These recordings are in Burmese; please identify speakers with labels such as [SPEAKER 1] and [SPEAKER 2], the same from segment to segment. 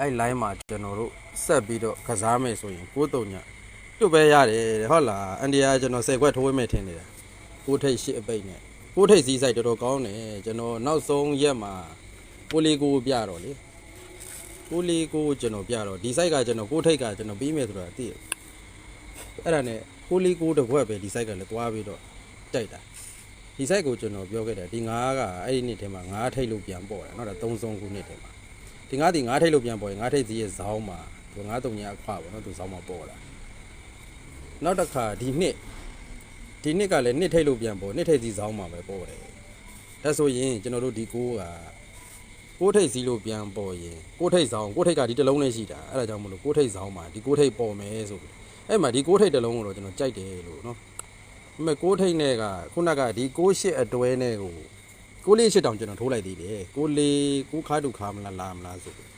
[SPEAKER 1] အဲ့ line မှာကျွန်တော်တို့ဆက်ပြီးတော့ကစားမယ်ဆိုရင်ကိုတုံညပြုတ်ပဲရတယ်ဟုတ်လားအန်ဒီယာကျွန်တော်၁၀ခွက်ထိုးမယ်ထင်တယ်ကိုထိတ်ရှိအပိတ်နဲ့ကိုထိတ်စည်းဆိုင်တော်တော်ကောင်းတယ်ကျွန်တော်နောက်ဆုံးရက်မှာကိုလီကိုပြတော့လေကိုလီကိုကျွန်တော်ပြတော့ဒီ site ကကျွန်တော်ကိုထိတ်ကကျွန်တော်ပြီးမယ်ဆိုတာသိတယ်အဲ့ဒါနဲ့ကိုလီကိုတစ်ခွက်ပဲဒီ site ကလည်းသွားပြီးတော့တိုက်တာဒီ site ကိုကျွန်တော်ပြောခဲ့တယ်ဒီငါးကအဲ့ဒီနှစ်ထဲမှာငါးထိတ်လို့ပြန်ပေါ်တယ်နော်ဒါသုံးဆုံးခုနှစ်ထဲမှာ ဒီငါးဒီငါးထိတ်လို့ပြန်ပေါ်ရင်ငါးထိတ်စီရဲ့ဇောင်းမှာသူငါးတုံညာအခွာပေါ့နော်သူဇောင်းမှာပေါ်လာနောက်တစ်ခါဒီနှစ်ဒီနှစ်ကလည်းနှစ်ထိတ်လို့ပြန်ပေါ်နှစ်ထိတ်စီဇောင်းမှာပဲပေါ်တယ်ဒါဆိုရင်ကျွန်တော်တို့ဒီကိုးကကိုးထိတ်စီလို့ပြန်ပေါ်ရင်ကိုးထိတ်ဇောင်းကိုးထိတ်ကဒီတစ်လုံးနဲ့ရှိတာအဲ့ဒါကြောင့်မလို့ကိုးထိတ်ဇောင်းမှာဒီကိုးထိတ်ပေါ်မယ်ဆိုပြီးအဲ့မှာဒီကိုးထိတ်တစ်လုံးကိုတော့ကျွန်တော်ကြိုက်တယ်လို့နော်ဒါပေမဲ့ကိုးထိတ်နဲ့ကခုနကဒီကိုးရှစ်အတွဲနဲ့ကို ကိုလေးရှစ်တောင်ကျွန်တော်ထိုးလိုက်သေးတယ်ကိုလေးကိုခါတူခါမလားလာမလားဆိုပြီး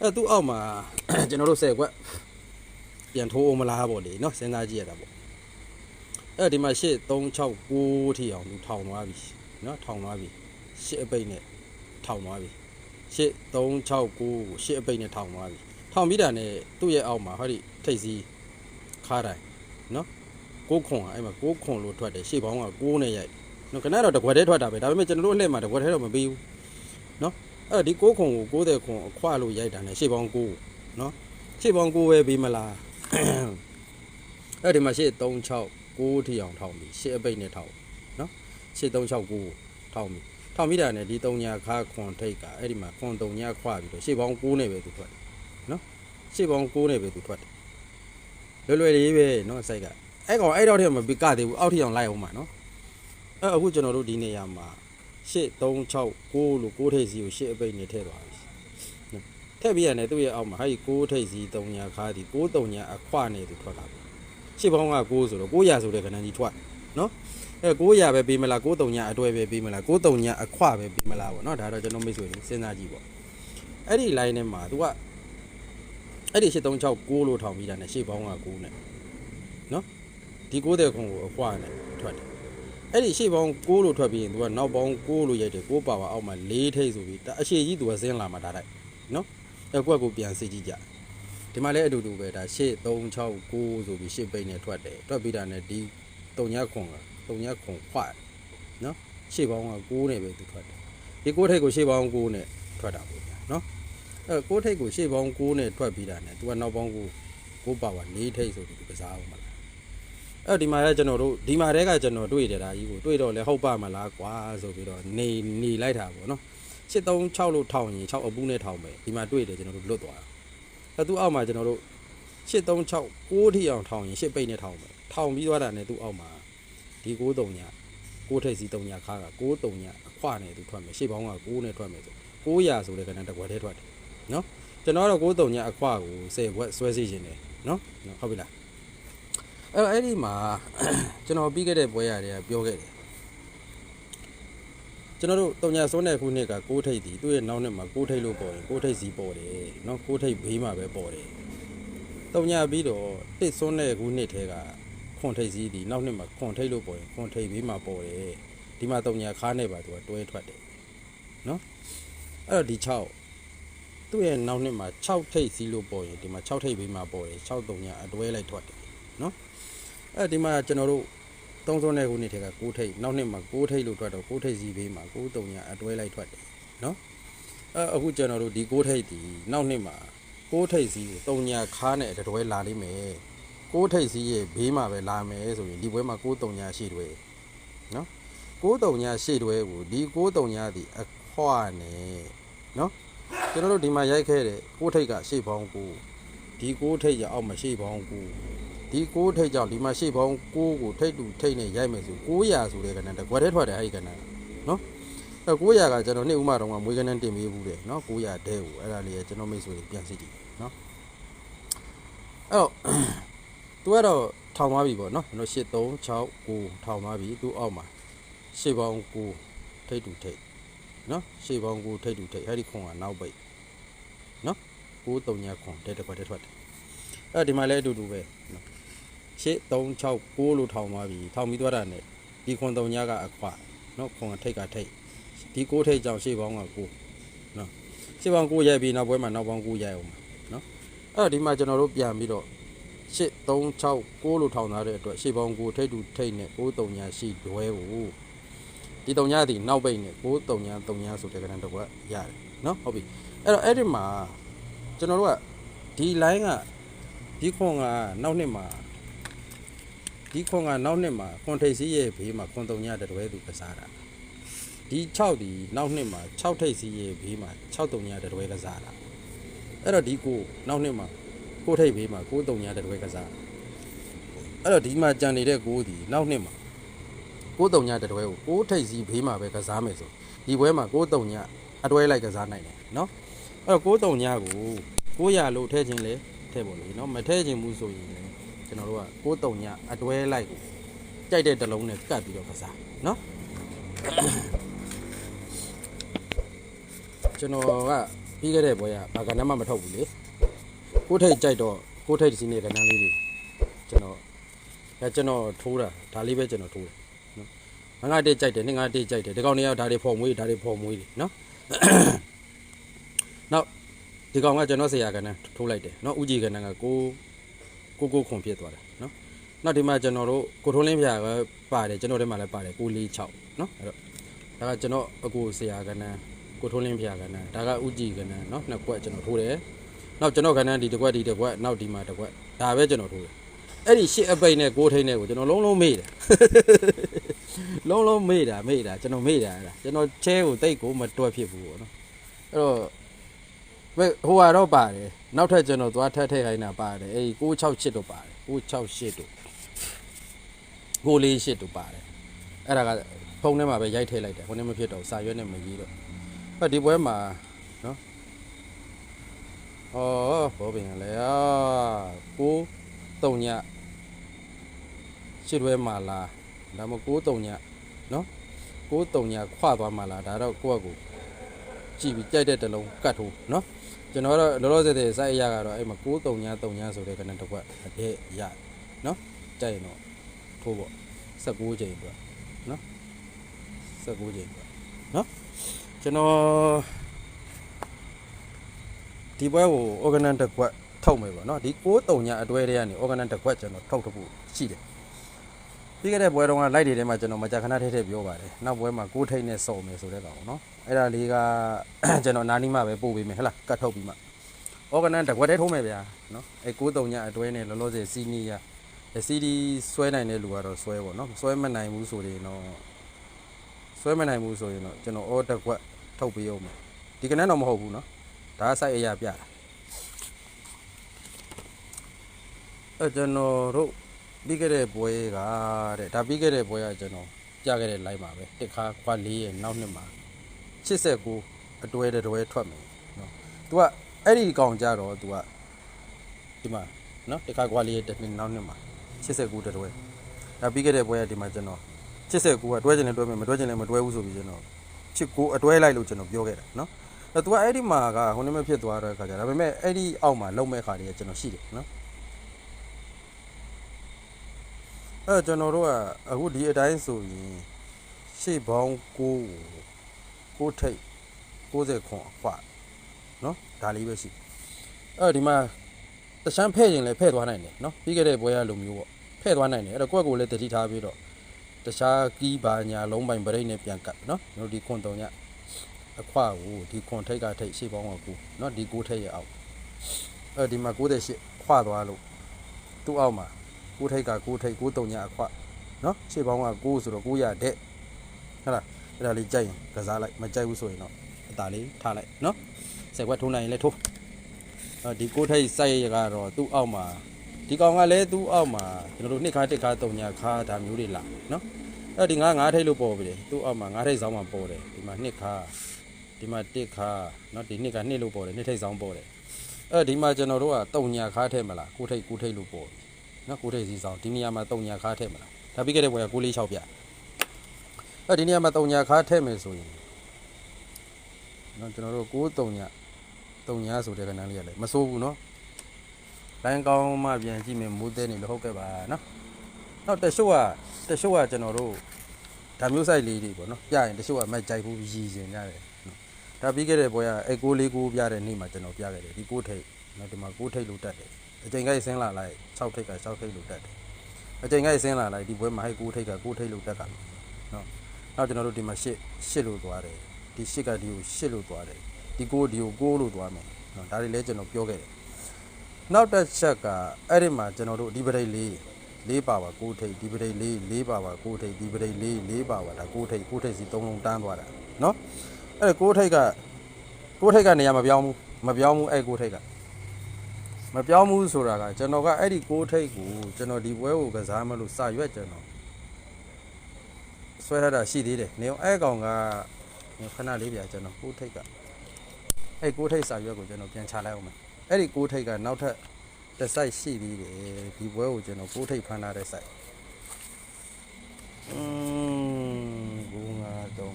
[SPEAKER 1] အဲသူ့အောက်မှာကျွန်တော်တို့10ခွက်ပြန်ထိုးအောင်မလားပေါ့လေနော်စဉ်းစားကြည့်ရတာပေါ့အဲဒီမှာရှစ်3 6 9ထိအောင်သူထောင်သွားပြီနော်ထောင်သွားပြီရှစ်အပိတ်နဲ့ထောင်သွားပြီရှစ်3 6 9ကိုရှစ်အပိတ်နဲ့ထောင်သွားပြီထောင်ပြီးတာနဲ့သူ့ရဲ့အောက်မှာဟောဒီထိတ်စီးခါတိုင်းနော်ကိုခွန်ကအဲ့မှာကိုခွန်လို့ထွက်တယ်ရှေ့ဘောင်းက6နဲ့ရိုက် နော်ခဏတော့တကွက်တည်းထွက်တာပဲဒါပေမဲ့ကျွန်တော်တို့အလှည့်မှာတကွက်တည်းတော့မပြီးဘူးနော်အဲ့ဒီ6ခုံကို60ခုံအခွလို့ရိုက်တာနဲ့ရှေ့ပေါင်း9နော်ရှေ့ပေါင်း9ပဲပြီးမလားအဲ့ဒီမှာရှေ့3 6 9ထီအောင်ထောင်းပြီရှေ့အပိတ်နဲ့ထောင်းနော်ရှေ့3 6 9ထောင်းပြီထောင်းပြီးတာနဲ့ဒီ3ညာခါခွန်ထိတ်ကအဲ့ဒီမှာခွန်3ညာခွပြီးတော့ရှေ့ပေါင်း9နဲ့ပဲသူထွက်တယ်နော်ရှေ့ပေါင်း9နဲ့ပဲသူထွက်တယ်လွယ်လွယ်လေးပဲနော်စိုက်ကအဲ့ကောင်အဲ့တော့တည်းမပြီးကသေးဘူးအောက်ထီအောင်လိုက်အောင်ပါနော် အဲ့အခုကျွန်တော်တို့ဒီနေရာမှာ8 3 6 9လို့6ထိပ်စီကို8အပိတ်နဲ့ထည့်သွားပြီနော်ထည့်ပြီးရတယ်သူ့ရဲ့အောက်မှာဟာဒီ6ထိပ်စီ3ညာခါဒီ6 3ညာအခွနဲ့သူထွက်လာပြီရှစ်ပေါင်းက6ဆိုတော့900ဆိုတဲ့ခဏကြီးထွက်နော်အဲ900ပဲပေးမလား6 3ညာအတွဲပဲပေးမလား6 3ညာအခွပဲပေးမလားပေါ့နော်ဒါတော့ကျွန်တော်မိတ်ဆွေတွေစဉ်းစားကြည့်ပေါ့အဲ့ဒီ line ထဲမှာ तू ကအဲ့ဒီ8 3 6 9လို့ထောင်ပြီးတာနဲ့ရှစ်ပေါင်းက9နဲ့နော်ဒီ9တဲ့ခုံကိုအခွနဲ့ထွက်တယ် အဲ့ဒီရှေ့ပေါင်း6လို့ထွက်ပြီးရင်သူကနောက်ပေါင်း6လို့ရိုက်တယ်6ပါပါအောက်မှာ4ထိပ်ဆိုပြီးအရှေ့ကြီးသူကဇင်းလာမှာဒါတိုက်နော်အဲ့ကွက်ကိုပြန်စစ်ကြည့်ကြဒီမှာလည်းအတူတူပဲဒါရှေ့3 6 9ဆိုပြီးရှေ့ပိတ်နဲ့ထွက်တယ်ထွက်ပြီးတာနဲ့ဒီ3ခွန်က3ခွန်ခွတ်နော်ရှေ့ပေါင်းက6နဲ့ပဲသူထွက်တယ်ဒီ6ထိပ်ကိုရှေ့ပေါင်း6နဲ့ထွက်တာပေါ့ဗျာနော်အဲ့6ထိပ်ကိုရှေ့ပေါင်း6နဲ့ထွက်ပြီးတာနဲ့သူကနောက်ပေါင်း9 9ပါပါ4ထိပ်ဆိုပြီးသူကစားအောင် အဲ့ဒီမှာလည်းကျွန်တော်တို့ဒီမှာတည်းကကျွန်တော်တွေ့တယ်ဒါကြီးကိုတွေ့တော့လဲဟုတ်ပါမလားကွာဆိုပြီးတော့နေနေလိုက်တာပေါ့နော်73 6လို့ထောင်ရင်6အပူးနဲ့ထောင်မယ်ဒီမှာတွေ့တယ်ကျွန်တော်တို့လွတ်သွားတာအဲ့သူအောက်မှာကျွန်တော်တို့73 6 6ထိအောင်ထောင်ရင်8ပိတ်နဲ့ထောင်မယ်ထောင်ပြီးသွားတာနဲ့သူအောက်မှာဒီ93ည6ထိပ်စီ3ညခါက93ညအခွနဲ့သူထွက်မယ်ရှေ့ပေါင်းက6နဲ့ထွက်မယ်ဆို900ဆိုတဲ့ကဏ္ဍတစ်ခွက်တည်းထွက်တယ်နော်ကျွန်တော်ကတော့93ညအခွကို10ဘွက်ဆွဲစီခြင်းတယ်နော်ဟုတ်ပြီလား အဲ့တော့အဲ့ဒီမှာကျွန်တော်ပြီးခဲ့တဲ့ပွဲရတွေကပြောခဲ့တယ်ကျွန်တော်တို့တုံညာစိုးနယ်ခုနှစ်ကကိုးထိပ်ဒီသူ့ရဲ့နောက်နှစ်မှာကိုးထိပ်လို့ပေါ်တယ်ကိုးထိပ်စီပေါ်တယ်နော်ကိုးထိပ်ဘေးမှာပဲပေါ်တယ်တုံညာပြီးတော့တစ်စိုးနယ်ခုနှစ်ထဲကခွန်ထိပ်စီဒီနောက်နှစ်မှာခွန်ထိပ်လို့ပေါ်ရင်ခွန်ထိပ်ဘေးမှာပေါ်တယ်ဒီမှာတုံညာခါးနေပါသူကတွဲထွက်တယ်နော်အဲ့တော့ဒီ6သူ့ရဲ့နောက်နှစ်မှာ6ထိပ်စီလို့ပေါ်ရင်ဒီမှာ6ထိပ်ဘေးမှာပေါ်တယ်6တုံညာအတွဲလိုက်ထွက်တယ် နော်အဲဒီမှာကျွန်တော်တို့သုံးစုံတဲ့ခုနှစ်ထက်က6ထိပ်နောက်နှစ်မှာ6ထိပ်လို့ထွက်တော့6ထိပ်စီဘေးမှာ6တုံညာအတွဲလိုက်ထွက်တယ်နော်အဲအခုကျွန်တော်တို့ဒီ6ထိပ်ဒီနောက်နှစ်မှာ6ထိပ်စီတုံညာခါနဲ့အတွဲလာလိမ့်မယ်6ထိပ်စီရဲ့ဘေးမှာပဲလာမယ်ဆိုရင်ဒီပွဲမှာ6တုံညာရှိတွဲနော်6တုံညာရှိတွဲကိုဒီ6တုံညာဒီအခွာနဲ့နော်ကျွန်တော်တို့ဒီမှာရိုက်ခဲ့တဲ့6ထိပ်ကရှေ့ပေါင်း9ဒီ6ထိပ်ရအောင်မရှိပေါင်း9 ဒီ6ထိတ်ကြောင့်ဒီမှာရှေ့ပေါင်း6ကိုထိတ်တူထိတ်နဲ့ရိုက်မယ်ဆို900ဆိုတဲ့ကဏ္ဍတကွက်ထဲထွက်တယ်အဲ့ဒီကဏ္ဍနော်အဲ900ကကျွန်တော်နေ့ဥမာတော့ကမွေးကဏ္ဍတင်ပေးဘူးတယ်နော်900တဲကိုအဲ့ဒါလေးကျွန်တော်မိတ်ဆွေတွေပြန်စစ်ကြည့်နော်အဲ့တော့သူကတော့ထောင်သွားပြီပေါ့နော်ကျွန်တော်8 3 6 9ထောင်သွားပြီသူအောက်မှာရှေ့ပေါင်း9ထိတ်တူထိတ်နော်ရှေ့ပေါင်း9ထိတ်တူထိတ်အဲ့ဒီခွန်ကနောက်ပိတ်နော်9 3ညခွန်တဲတကွက်ထဲထွက်တယ်အဲ့ဒီမှာလည်းအတူတူပဲနော် ရှစ်3 6 9လို့ထောင်သွားပြီထောင်ပြီးသွားတာနဲ့ဒီခွန်3ညကအခွနော်ခွန်ထိတ်ကထိတ်ဒီ9ထိတ်ကြောင့်ရှေ့ပေါင်းက9နော်ရှေ့ပေါင်း9ရိုက်ပြီးနောက်ပွဲမှာနောက်ပေါင်း9ရိုက်အောင်နော်အဲ့တော့ဒီမှာကျွန်တော်တို့ပြန်ပြီးတော့ရှစ်3 6 6လို့ထောင်ထားတဲ့အတွက်ရှေ့ပေါင်း9ထိတ်တူထိတ်နဲ့9 3ညာရှိတွဲကိုဒီ3ညာဒီနောက်ပိတ်နဲ့9 3ညာ3ညာဆိုတဲ့ကဏ္ဍတော့ရတယ်နော်ဟုတ်ပြီအဲ့တော့အဲ့ဒီမှာကျွန်တော်တို့ကဒီ line ကဒီခွန်ကနောက်နှစ်မှာ ဒီခွန်ကနောက်နှစ်မှာခွန်ထိတ်စီးရဲ့ဘေးမှာခွန်3ညာတတွဲသူကစားတာဒီ6ဒီနောက်နှစ်မှာ6ထိပ်စီးရဲ့ဘေးမှာ6တုံညာတတွဲကစားတာအဲ့တော့ဒီကိုနောက်နှစ်မှာကိုထိပ်ဘေးမှာ9တုံညာတတွဲကစားတာအဲ့တော့ဒီမှာကြံနေတဲ့ကိုဒီနောက်နှစ်မှာ9တုံညာတတွဲကို9ထိပ်စီးဘေးမှာပဲကစားမယ်ဆိုဒီပွဲမှာ9တုံညာအတွဲလိုက်ကစားနိုင်တယ်နော်အဲ့တော့9တုံညာကို900လို့ထဲခြင်းလဲထဲပေါ့လေနော်မထဲခြင်းဘူးဆိုရင်လည်း ကျွန်တော်တို့က9တုံညာအတွဲလိုက်ကိုကြိုက်တဲ့တစ်လုံးနဲ့ကတ်ပြီးတော့ကစားနော်ကျွန်တော်ကပြီးခဲ့တဲ့ဘွဲကဘာကဏ္ဍမှမထုတ်ဘူးလေကိုယ်ထိတ်ကြိုက်တော့ကိုယ်ထိတ်စီးနေတဲ့ကဏ္ဍလေးတွေကျွန်တော်အဲကျွန်တော်ထိုးတာဒါလေးပဲကျွန်တော်ထိုးတယ်နော်ငါငါတိတ်ကြိုက်တယ်နေငါတိတ်ကြိုက်တယ်ဒီကောင်တွေကဒါတွေဖော်မွေးဒါတွေဖော်မွေးတယ်နော်နောက်ဒီကောင်ကကျွန်တော်ဆရာကဏ္ဍထိုးလိုက်တယ်နော်ဥကြည်ကဏ္ဍကကို ကိုကိုခွန်ဖြစ်သွားတာနော်နောက်ဒီမှာကျွန်တော်တို့ကိုထုံးလင်းဖျားကပါတယ်ကျွန်တော်ထဲမှာလည်းပါတယ်ကိုလေး6နော်အဲ့တော့ဒါကကျွန်တော်အကိုဆရာကဏ္ဍကိုထုံးလင်းဖျားကဏ္ဍဒါကဥကြည်ကဏ္ဍနော်နှစ်ကွက်ကျွန်တော်ထိုးတယ်နောက်ကျွန်တော်ကဏ္ဍဒီတစ်ကွက်ဒီတစ်ကွက်နောက်ဒီမှာတစ်ကွက်ဒါပဲကျွန်တော်ထိုးတယ်အဲ့ဒီရှစ်အပိန်နဲ့ကိုထိန်နဲ့ကိုကျွန်တော်လုံးလုံးမေ့တယ်လုံးလုံးမေ့တာမေ့တာကျွန်တော်မေ့တာအဲ့ဒါကျွန်တော်ချဲကိုတိတ်ကိုမတွက်ဖြစ်ဘူးပေါ့နော်အဲ့တော့ ဟိုကတော့ပါတယ်နောက်ထပ်ကျွန်တော်သွားထပ်ထည့်ခိုင်းတာပါတယ်အဲ့ဒီ668တို့ပါတယ်668တို့648တို့ပါတယ်အဲ့ဒါကဖုန်းထဲမှာပဲရိုက်ထည့်လိုက်တယ်ဟိုနေ့မဖြစ်တော့စာရွက်နဲ့မရေးတော့ဟဲ့ဒီပွဲမှာနော်ဩဘောပင်လေအာကိုတုံညရှစ်တွဲမှာလားဒါမှမဟုတ်ကိုတုံညနော်ကိုတုံညခွသွားမှာလားဒါတော့ကိုယ့်အကူ ကြည့်ပြီးကြိုက်တဲ့တစ်လုံးကတ်ထိုးနော်ကျွန်တော်တော့လောလောဆယ်ဆယ်စိုက်အရာကတော့အဲ့မှာကိုတုံညတုံညဆိုတဲ့ကဏ္ဍတစ်ခွက်အတဲ့ရနော်ကြိုက်ရင်တော့ထိုးပေါ့16ချိန်အတွက်နော်16ချိန်အတွက်နော်ကျွန်တော်ဒီပွဲကို organ တစ်ခွက်ထုတ်မယ်ပေါ့နော်ဒီ6-3ညအတွဲတွေကနေ organ တစ်ခွက်ကျွန်တော်ထုတ်ထုတ်ဖို့ရှိတယ် ပြီးခဲ့တဲ့ပွဲတုန်းကလိုက်တွေထဲမှာကျွန်တော်မကြာခဏထည့်ထည့်ပြောပါတယ်နောက်ပွဲမှာကိုးထိတ်နဲ့စုံမယ်ဆိုတဲ့ကောင်ပေါ့နော်အဲ့ဒါလေးကကျွန်တော်နာနီမှပဲပို့ပေးမယ်ဟလားကတ်ထုတ်ပြီးမှဩဂနန်တကွက်တဲထုံးမယ်ဗျာနော်အဲ့ကိုးတုံညအတွဲနဲ့လောလောဆယ်စီနီယာစီဒီဆွဲနိုင်တဲ့လူကတော့ဆွဲပေါ့နော်ဆွဲမနိုင်ဘူးဆိုရင်တော့ဆွဲမနိုင်ဘူးဆိုရင်တော့ကျွန်တော်ဩတကွက်ထုတ်ပေးအောင်မယ်ဒီကနေ့တော့မဟုတ်ဘူးနော်ဒါကစိုက်အရာပြတာအဲ့ကျွန်တော်တို့ ပြီးခဲ့တဲ့ပွဲကတဲ့ဒါပြီးခဲ့တဲ့ပွဲကကျွန်တော်ပြခဲ့တဲ့ live မှာပဲတစ်ခါခွာ၄ရဲ့နောက်နှစ်မှာ89အတွဲတွဲထွက်မယ်နော်။ तू ကအဲ့ဒီကောင်ကြတော့ तू ကဒီမှာနော်တစ်ခါခွာ၄ရဲ့တစ်နှစ်နောက်နှစ်မှာ89တွဲဒါပြီးခဲ့တဲ့ပွဲကဒီမှာကျွန်တော်89ကတွဲချင်တယ်တွဲမယ်မတွဲချင်လည်းမတွဲဘူးဆိုပြီးကျွန်တော်89အတွဲလိုက်လို့ကျွန်တော်ပြောခဲ့တာနော်။အဲ့ तू ကအဲ့ဒီမှာကဟိုနေ့မှဖြစ်သွားတဲ့ခါကြဒါပေမဲ့အဲ့ဒီအောက်မှာလုံမဲ့ခါတွေကကျွန်တော်ရှိတယ်နော်။ အဲ့တော့ကျွန်တော်တို့ကအခုဒီအတိုင်းဆိုရင်ရှေ့ဘောင်း6ကို6ထိပ်60ခွန်အခွာနော်ဒါလေးပဲရှိအဲ့တော့ဒီမှာတချမ်းဖဲ့ရင်လည်းဖဲ့သွားနိုင်တယ်နော်ပြီးခဲ့တဲ့ပွဲရလိုမျိုးပေါ့ဖဲ့သွားနိုင်တယ်အဲ့တော့ကိုယ့်ကိုယ်လည်းတတိထားပြီးတော့တခြားကီးပါညာလုံးပိုင်ပရိတ်နဲ့ပြန်ကပ်နော်ကျွန်တော်ဒီခွန်တုံညအခွာကိုဒီခွန်ထိပ်ကထိပ်ရှေ့ပေါင်းကကိုနော်ဒီကိုထိပ်ရအောင်အဲ့ဒီမှာ68ခွာသွားလို့သူ့အောက်မှာ ကိုထိုက်ကကိုထိုက်ကိုတုံညာအခွနော်ခြေပေါင်းကကိုဆိုတော့ကိုရတဲ့ဟုတ်လားအဲ့ဒါလေးကြိုက်ရင်ကစားလိုက်မကြိုက်ဘူးဆိုရင်တော့အตาလေးထားလိုက်နော်ဆယ်ခွက်ထိုးနိုင်ရင်လည်းထိုးဒီကိုထိုက်စိုက်ရကတော့သူ့အောက်မှာဒီကောင်ကလည်းသူ့အောက်မှာကျွန်တော်တို့နှစ်ခါတစ်ခါတုံညာခါဒါမျိုးတွေလာနော်အဲ့ဒီငါးငါးထိုက်လို့ပေါ်ပြီလေသူ့အောက်မှာငါးထိုက်ဆောင်မှပေါ်တယ်ဒီမှာနှစ်ခါဒီမှာတစ်ခါနော်ဒီနှစ်ကနှစ်လို့ပေါ်တယ်နှစ်ထိုက်ဆောင်ပေါ်တယ်အဲ့ဒီမှာကျွန်တော်တို့ကတုံညာခါထဲမလားကိုထိုက်ကိုထိုက်လို့ပေါ်တယ် နော်ကိုတဲ့စီဆောင်ဒီနေရာမှာတုံညာခါထည့်မလားဒါပြီးခဲ့တဲ့ဘွယ်က6လေး6ပြအဲ့ဒီနေရာမှာတုံညာခါထည့်မယ်ဆိုရင်နော်ကျွန်တော်တို့6တုံညာတုံညာဆိုတဲ့ကဏ္ဍလေးရလဲမစိုးဘူးနော်လိုင်းကောင်းမှပြန်ကြည့်မယ်မိုးသေးနေလို့ဟုတ်ကဲ့ပါနော်နောက်တရှုပ်ကတရှုပ်ကကျွန်တော်တို့ဒါမျိုး site လေးတွေပေါ့နော်ပြရင်တရှုပ်ကမကြိုက်ဘူးရည်ရင်ကြတယ်ဒါပြီးခဲ့တဲ့ပွဲကအဲ6 6ပြတဲ့နေ့မှာကျွန်တော်ပြခဲ့တယ်ဒီ6ထိပ်နော်ဒီမှာ6ထိပ်လို့တက်တယ် အချိန်ကိုက်ဆင်းလာလိုက်6ထိပ်က6ထိပ်လို့တက်တယ်အချိန်ကိုက်ဆင်းလာလိုက်ဒီပွဲမှာဟဲ့6ထိပ်က6ထိပ်လို့တက်ကနော်နောက်ကျွန်တော်တို့ဒီမှာ8 8လို့သွားတယ်ဒီ8ကဒီကို8လို့သွားတယ်ဒီ9ဒီကို9လို့သွားမယ်နော်ဒါတွေလည်းကျွန်တော်ပြောခဲ့တယ် နောက်တစ်ချက်ကအဲ့ဒီမှာကျွန်တော်တို့ဒီပရိတ်လေးလေးပါပါကိုထိတ်ဒီပရိတ်လေးလေးပါပါကိုထိတ်ဒီပရိတ်လေးလေးပါပါဒါကိုထိတ်ကိုထိတ်စီသုံးလုံးတန်းသွားတာเนาะအဲ့ကိုထိတ်ကကိုထိတ်ကနေရာမပြောင်းဘူးမပြောင်းဘူးအဲ့ကိုထိတ်က မပြောင်းဘူးဆိုတာကကျွန်တော်ကအဲ့ဒီကိုထိတ်ကိုကျွန်တော်ဒီပွဲကိုကစားမလို့စာရွက်ကျွန်တော်ဆွဲထားတာရှိသေးတယ်နေအောင်အဲ့ကောင်ကခဏလေးပြကျွန်တော်ကိုထိတ်ကအဲ့ကိုထိတ်စာရွက်ကိုကျွန်တော်ပြန်ချလိုက်အောင်မယ်အဲ့ဒီကိုးထိတ်ကနောက်ထပ်တစ်ဆိုင်ရှိသေးတယ်ဒီဘွဲကိုကျွန်တော်ကိုးထိတ်ဖမ်းထားတဲ့ဆိုင်อืมဘူငါတော့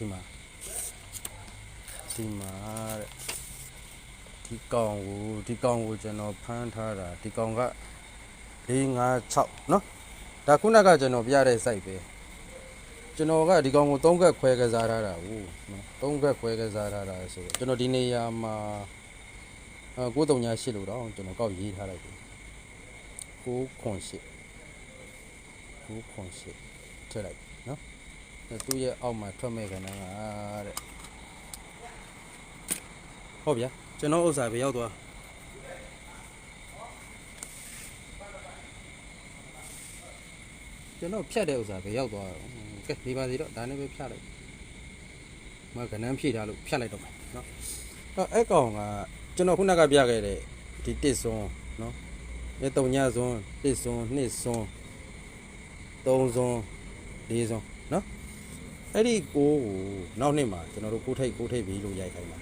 [SPEAKER 1] ဒီမှာဒီမှာတဲ့ဒီကောင်ကိုဒီကောင်ကိုကျွန်တော်ဖမ်းထားတာဒီကောင်က4 5 6เนาะဒါခုနကကျွန်တော်ပြတဲ့ site ပဲကျွန်တော်ကဒီကောင်ကို3ခက်ခွဲကစားထားတာဟုတ်နော်3ခက်ခွဲကစားထားတာဆိုတော့ကျွန်တော်ဒီနေရာမှာအဲ938လို့တော့ကျွန်တော်ကောက်ရေးထားလိုက်ပြီ9ခွန်8 9ခွန်8ထည့်လိုက်နော် သူ့ရဲ့အောက်မှာထွက်မဲ့ကဏ္ဍကတဲ့ဟုတ်ဗျာကျွန်တော်ဥစ္စာပဲရောက်သွားကျွန်တော်ဖြတ်တဲ့ဥစ္စာပဲရောက်သွားတော့ကဲဒီပါစီတော့ဒါနဲ့ပဲဖြတ်လိုက်မကဏ္ဍဖြည့်ထားလို့ဖြတ်လိုက်တော့မယ်နော်တော့အဲ့ကောင်ကကျွန်တော်ခုနကပြခဲ့တဲ့ဒီတစ်စွန်းနော်အဲတုံညစွန်းတစ်စွန်းနှစ်စွန်းသုံးစွန်းလေးစွန်းနော် အဲ့ဒီကိုကိုနောက်နှစ်မှာကျွန်တော်တို့ကိုထိတ်ကိုထိတ်ပြီးလို့ရိုက်ခိုင်းတာ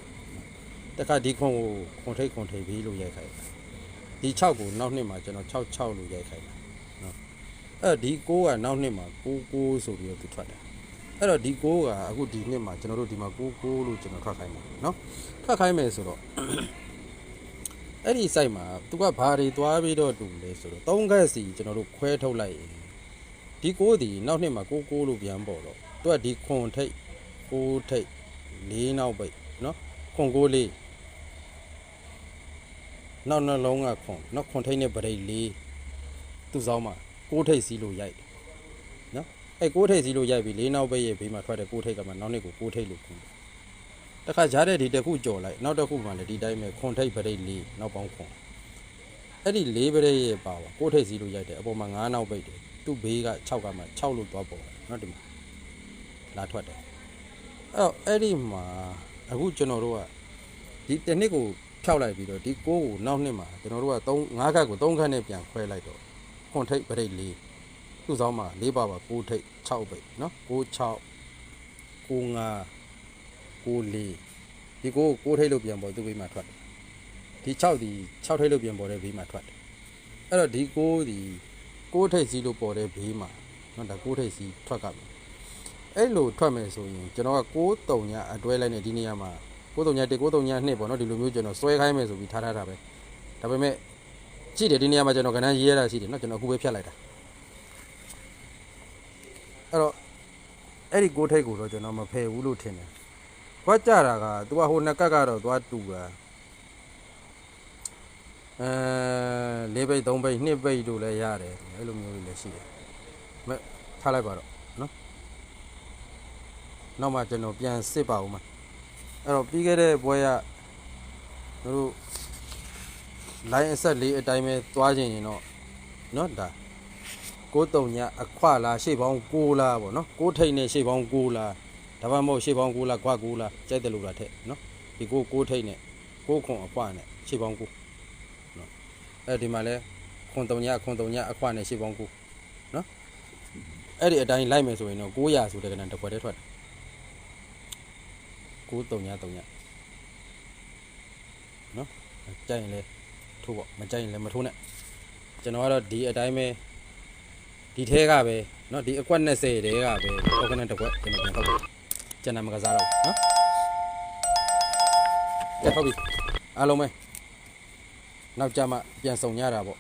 [SPEAKER 1] တခါဒီခွန်ကိုခွန်ထိတ်ခွန်ထိတ်ပြီးလို့ရိုက်ခိုင်းတာဒီ6ကိုနောက်နှစ်မှာကျွန်တော်6 6လို့ရိုက်ခိုင်းတာနော်အဲ့ဒီကိုကနောက်နှစ်မှာ6 6ဆိုပြီးတော့သူထွက်တယ်အဲ့တော့ဒီကိုကအခုဒီနှစ်မှာကျွန်တော်တို့ဒီမှာ6 6လို့ကျွန်တော်ထွက်ခိုင်းတယ်နော်ထွက်ခိုင်းမယ်ဆိုတော့အဲ့ဒီ site မှာသူကဘာတွေသွားပြီးတော့တူလဲဆိုတော့3ခက်စီကျွန်တော်တို့ခွဲထုတ်လိုက်ရင်ဒီကိုဒီနောက်နှစ်မှာ6 6လို့ပြန်ပေါ်တော့ သူကဒီခွန်ထိတ်ကိုးထိတ်လေးနောက်ပိတ်နော်ခွန်ကိုးလေးနောက်နှလုံးကခွန်နောက်ခွန်ထိတ်နဲ့ဗရိတ်လေးသူ့ဆောင်မှာကိုးထိတ်စီးလို့ရိုက်တယ်နော်အဲကိုးထိတ်စီးလို့ရိုက်ပြီးလေးနောက်ပိတ်ရဲ့ဘေးမှာထွက်တဲ့ကိုးထိတ်ကမှနောက်နှစ်ကိုကိုးထိတ်လို့ခွန်တခါကြားတဲ့ဒီတစ်ခုကြော်လိုက်နောက်တစ်ခုမှလည်းဒီတိုင်းပဲခွန်ထိတ်ဗရိတ်လေးနောက်ပေါင်းခွန်အဲ့ဒီလေးဗရိတ်ရဲ့ပါပါကိုးထိတ်စီးလို့ရိုက်တယ်အပေါ်မှာ9နောက်ပိတ်တယ်သူ့ဘေးက6ကမှ6လို့သွားပေါ်တယ်နော်ဒီမှာ လာထွက်တယ်အဲ့တော့အဲ့ဒီမှာအခုကျွန်တော်တို့ကဒီတစ်နှစ်ကိုဖြောက်လိုက်ပြီးတော့ဒီကိုးကိုနောက်နှစ်မှာကျွန်တော်တို့က3 5ခက်ကို3ခက်နဲ့ပြန်ခွဲလိုက်တော့ခွန်ထိတ်ပရိတ်လေးသူ့ဆောင်မှာ၄ပါပါ6ထိတ်6ပိတ်နော်6 6 9 9 4ဒီကိုကိုးထိတ်လို့ပြန်ပေါ်သူ့ဘေးမှာထွက်တယ်ဒီ6ဒီ6ထိတ်လို့ပြန်ပေါ်တဲ့ဘေးမှာထွက်တယ်အဲ့တော့ဒီကိုးဒီကိုးထိတ်စီလို့ပေါ်တဲ့ဘေးမှာနော်ဒါကိုးထိတ်စီထွက်ကမယ် အဲ့လိုထွက်မယ်ဆိုရင်ကျွန်တော်က6တုံညအတွဲလိုက်နေဒီနေရာမှာ6တုံည1 6တုံည2ပေါ့နော်ဒီလိုမျိုးကျွန်တော်စွဲခိုင်းမယ်ဆိုပြီးထားထားတာပဲဒါပေမဲ့ကြည့်တယ်ဒီနေရာမှာကျွန်တော်ကဏ္ဍရေးရတာရှိတယ်နော်ကျွန်တော်အခုပဲဖြတ်လိုက်တာအဲ့တော့အဲ့ဒီ6ထိတ်ကိုတော့ကျွန်တော်မဖယ်ဘူးလို့ထင်တယ်ခွက်ကြတာက तू ကဟိုနှစ်ကတ်ကတော့သွားတူတာအဲ၄ဘိတ်၃ဘိတ်2ဘိတ်တို့လည်းရတယ်အဲ့လိုမျိုးတွေလည်းရှိတယ်မဲ့ထားလိုက်ပါတော့ နောက်မှကျွန်တော်ပြန်စစ်ပါဦးမှာအဲ့တော့ပြီးခဲ့တဲ့ပွဲကတို့ line အဆက်လေးအတိုင်းပဲသွားခြင်းရင်တော့เนาะဒါ6တုံညအခွလားရှေ့ပေါင်း6လားပေါ့နော်6ထိတ်နဲ့ရှေ့ပေါင်း6လားဒါမှမဟုတ်ရှေ့ပေါင်း6လားခွ6လားကြိုက်တယ်လို့လားထက်နော်ဒီ6 6ထိတ်နဲ့6ခွန်အခွနဲ့ရှေ့ပေါင်း6နော်အဲ့ဒီမှာလဲခွန်တုံညခွန်တုံညအခွနဲ့ရှေ့ပေါင်း6နော်အဲ့ဒီအတိုင်းလိုက်မယ်ဆိုရင်တော့900ဆိုတဲ့ကဏ္ဍတစ်ခွက်တည်းထွက်တယ် 9 3ည3ညနော်ကြိုက်ရင်လဲထိုးပေါ့မကြိုက်ရင်လည်းမထိုးနဲ့ကျွန်တော်ကတော့ဒီအတိုင်းပဲ ဒီထဲကပဲเนาะဒီအကွက်20တဲကပဲဟိုကနတစ်ကွက်ကျွန်တော်ပြန်ထုတ်တယ်ကျွန်တော်မကစားတော့ဘူးเนาะကဲဟုတ်ပြီအားလုံးပဲနောက်ကြမှာပြန်ဆောင်ကြတာပေါ့